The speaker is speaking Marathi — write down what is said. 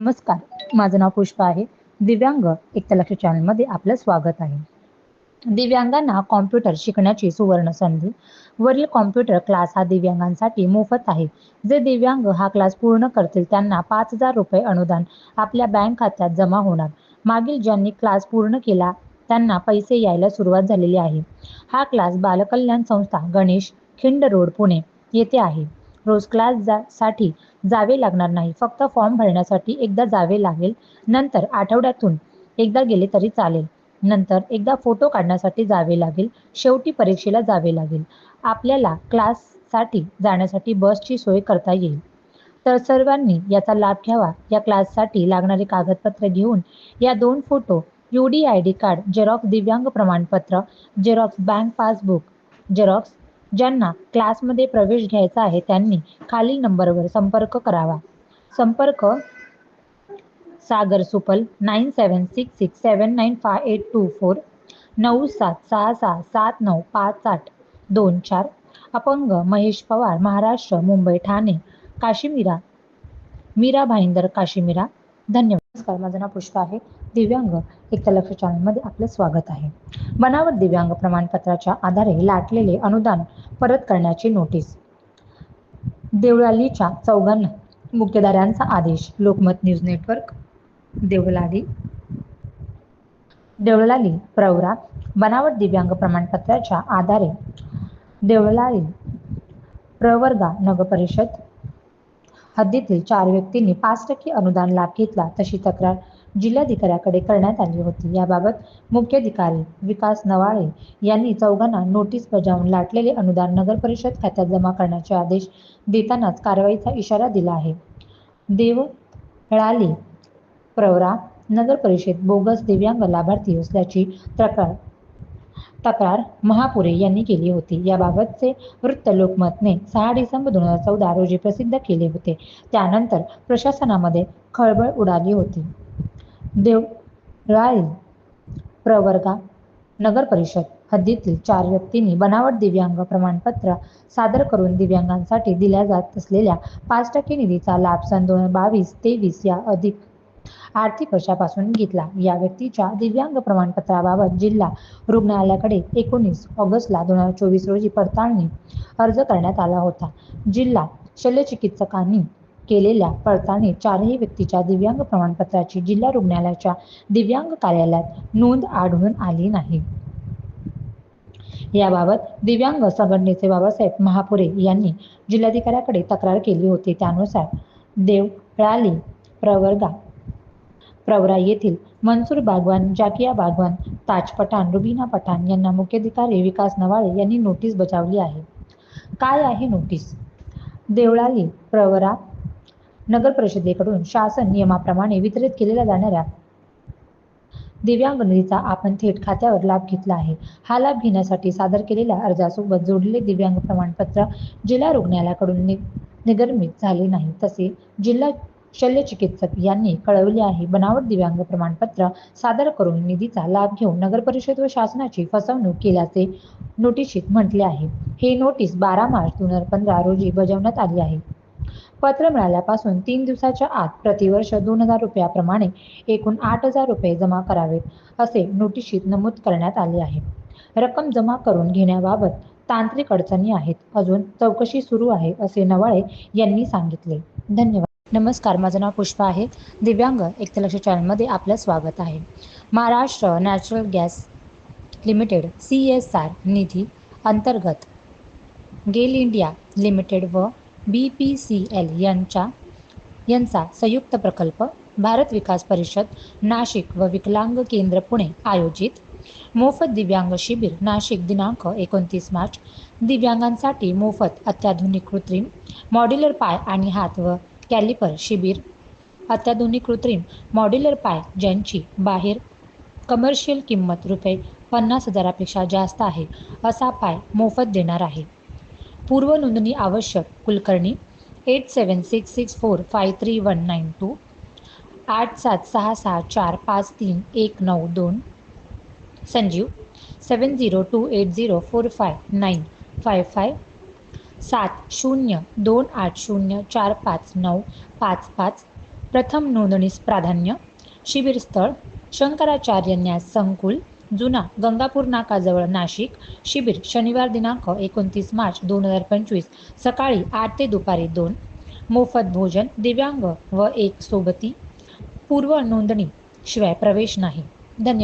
नमस्कार माझं नाव पुष्पा आहे. दिव्यांग एकता चॅनलमध्ये आपलं स्वागत आहे. दिव्यांगांना कॉम्प्युटर शिकण्याची सुवर्ण संधी. वरील कॉम्प्युटर क्लास हा दिव्यांगांसाठी मोफत आहे. जे दिव्यांग हा क्लास पूर्ण करतील त्यांना पाच हजार रुपये अनुदान आपल्या बँक खात्यात जमा होणार. मागील ज्यांनी क्लास पूर्ण केला त्यांना पैसे यायला सुरुवात झालेली आहे. हा क्लास बालकल्याण संस्था गणेश खिंड रोड पुणे येथे आहे. रोज क्लास जा साठी जावे लागणार नाही. फक्त फॉर्म भरण्यासाठी एकदा जावे लागेल. नंतर आठवड्यातून एकदा गेले तरी चालेल. नंतर एकदा फोटो काढण्यासाठी जावे लागेल. शेवटी परीक्षेला जावे लागेल. आपल्याला क्लाससाठी जाण्यासाठी बसची सोय करता येईल. तर सर्वांनी याचा लाभ घ्यावा. या क्लाससाठी लागणारी कागदपत्रे घेऊन या दोन photo U D I D card Xerox दिव्यांग प्रमाणपत्र जेरॉक्स बँक पासबुक जेरॉक्स ज्यांना क्लासमध्ये प्रवेश घ्यायचा आहे त्यांनी खालील नंबरवर संपर्क करावा. संपर्क Sagar Supal nine seven six six seven nine five eight two four नऊ सात सहा सहा सात नऊ पाच आठ दोन चार. अपंग महेश पवार महाराष्ट्र मुंबई ठाणे काशीमिरा मीरा भाईंदर काश्मीरा. धन्यवाद. नमस्कार माझं नाव पुष्पा आहे. दिव्यांग एकता लक्ष चॅनलमध्ये आपलं स्वागत आहे. बनावट दिव्यांग प्रमाणपत्राच्या आधारे लाटलेले अनुदान परत करण्याची नोटीस. देवळालीच्या चौघांना मुख्यधाऱ्यांचा आदेश. लोकमत न्यूज नेटवर्क देवलाली देवळाली प्रवरा बनावट दिव्यांग प्रमाणपत्राच्या आधारे देवळाली प्रवर्गा नगरपरिषद हद्दीतील चार व्यक्तींनी पाच टक्के अनुदान लाभ घेतला तशी तक्रार जिल्हाधिकाऱ्याकडे करण्यात आली होती. याबाबत मुख्याधिकारी विकास नवाळे यांनी चौघांना नोटीस बजावून लाटलेले अनुदान नगर परिषद खात्यात जमा करण्याचे आदेश देतानाच कारवाईचा इशारा दिला आहे. देवळाली प्रवरा नगर परिषद बोगस दिव्यांग लाभार्थी असल्याची तक्रार तक्रार महापुरे यांनी केली होती. याबाबतचे वृत्त लोकमतने सहा डिसेंबर दोन हजार चौदा रोजी प्रसिद्ध केले होते. त्यानंतर प्रशासनामध्ये खळबळ उडाली होती. देवळाली प्रवर्गा नगर परिषद हद्दीतील चार व्यक्तींनी बनावट दिव्यांग प्रमाणपत्र सादर करून दिव्यांगांसाठी दिल्या जात असलेल्या पाच टक्के निधीचा लाभ सन दोन हजार बावीस तेवीस या अधिक आर्थिक वर्षापासून घेतला. या व्यक्तीच्या दिव्यांग प्रमाणपत्राबाबत जिल्हा रुग्णालयाकडे एकोणीस ऑगस्टला दोन हजार चोवीस रोजी पडताळणी अर्ज करण्यात आला होता. जिल्हा शल्यचिकित्सकांनी केलेल्या पडताळणीत चारही व्यक्तीच्या दिव्यांग प्रमाणपत्राची जिल्हा रुग्णालयाच्या दिव्यांग कार्यालयात नोंद आढळून आली नाही. याबाबत दिव्यांग संघटनेचे बाबासाहेब महापुरे यांनी जिल्हाधिकाऱ्याकडे तक्रार केली होती. त्यानुसार देवळाली प्रवर्गा प्रवरा येथील मनसूर बागवान जाकिया बागवान ताज पठाण रुबीना पठाण यांना मुख्याधिकारी विकास नवाळे यांनी नोटीस बजावली आहे. काय आहे नोटीस देवळाली प्रवरा नगर परिषदेकडून शासन नियमाप्रमाणे वितरित केलेल्या जाणाऱ्या दिव्यांग निधीचा आपण थेट खात्यावर लाभ घेतला आहे. हा लाभ घेण्यासाठी सादर केलेल्या अर्जासोबत जोडलेले दिव्यांग प्रमाणपत्र जिल्हा रुग्णालयाकडून नि निगर्मित झाले नाही. तसे जिल्हा शल्यचिकित्सक यांनी कळवले आहे. बनावट दिव्यांग प्रमाणपत्र सादर करून निधीचा लाभ घेऊन नगर परिषद व शासनाची फसवणूक केल्याचे नोटिशीत म्हटले आहे. हे नोटीस बारा मार्च दोन हजार पंधरा रोजी बजावण्यात आली आहे. पत्र मिळाल्यापासून तीन दिवसाच्या आत प्रतिवर्ष दोन हजार रुपयाप्रमाणे एकूण आठ हजार रुपये जमा करावेत असे नोटिशीत नमूद करण्यात आले आहे. रक्कम जमा करून घेण्याबाबत तांत्रिक अडचणी आहेत. अजून चौकशी सुरू आहे असे नवाळे यांनी सांगितले. धन्यवाद. नमस्कार माझं नाव पुष्पा आहे. दिव्यांग एकतलक्ष चॅनलमध्ये आपलं स्वागत आहे. Maharashtra natural gas limited C S R निधी अंतर्गत गेल इंडिया लिमिटेड व बी पी सी एल यांच्या यांचा संयुक्त प्रकल्प भारत विकास परिषद नाशिक व विकलांग केंद्र पुणे आयोजित. मोफत दिव्यांग शिबिर नाशिक दिनांक एकोणतीस मार्च. दिव्यांगांसाठी मोफत अत्याधुनिक कृत्रिम मॉड्युलर पाय आणि हात व कॅलिपर शिबिर अत्याधुनिक कृत्रिम मॉड्युलर पाय ज्यांची बाहेर कमर्शियल किंमत रुपये पन्नास हजारापेक्षा जास्त आहे असा पाय मोफत देणार आहे. पूर्व नोंदणी आवश्यक Kulkarni eight seven six six four five three one nine two आठ सात सहा सहा चार पाच तीन एक नऊ दोन Sanjeev seven zero two eight zero four five nine five five सात शून्य दोन आठ शून्य चार पाच नऊ पाच पाच. प्रथम नोंदणीस प्राधान्य. शिबिरस्थळ शंकराचार्य न्यास संकुल. जुना गंगापूर नाकाजवळ नाशिक. शिबिर शनिवार दिनांक एकोणतीस मार्च दोन हजार पंचवीस. सकाळी आठ ते दुपारी दोन. मोफत भोजन दिव्यांग व एक सोबती. पूर्व नोंदणी शिवाय प्रवेश नाही. धन्यवाद.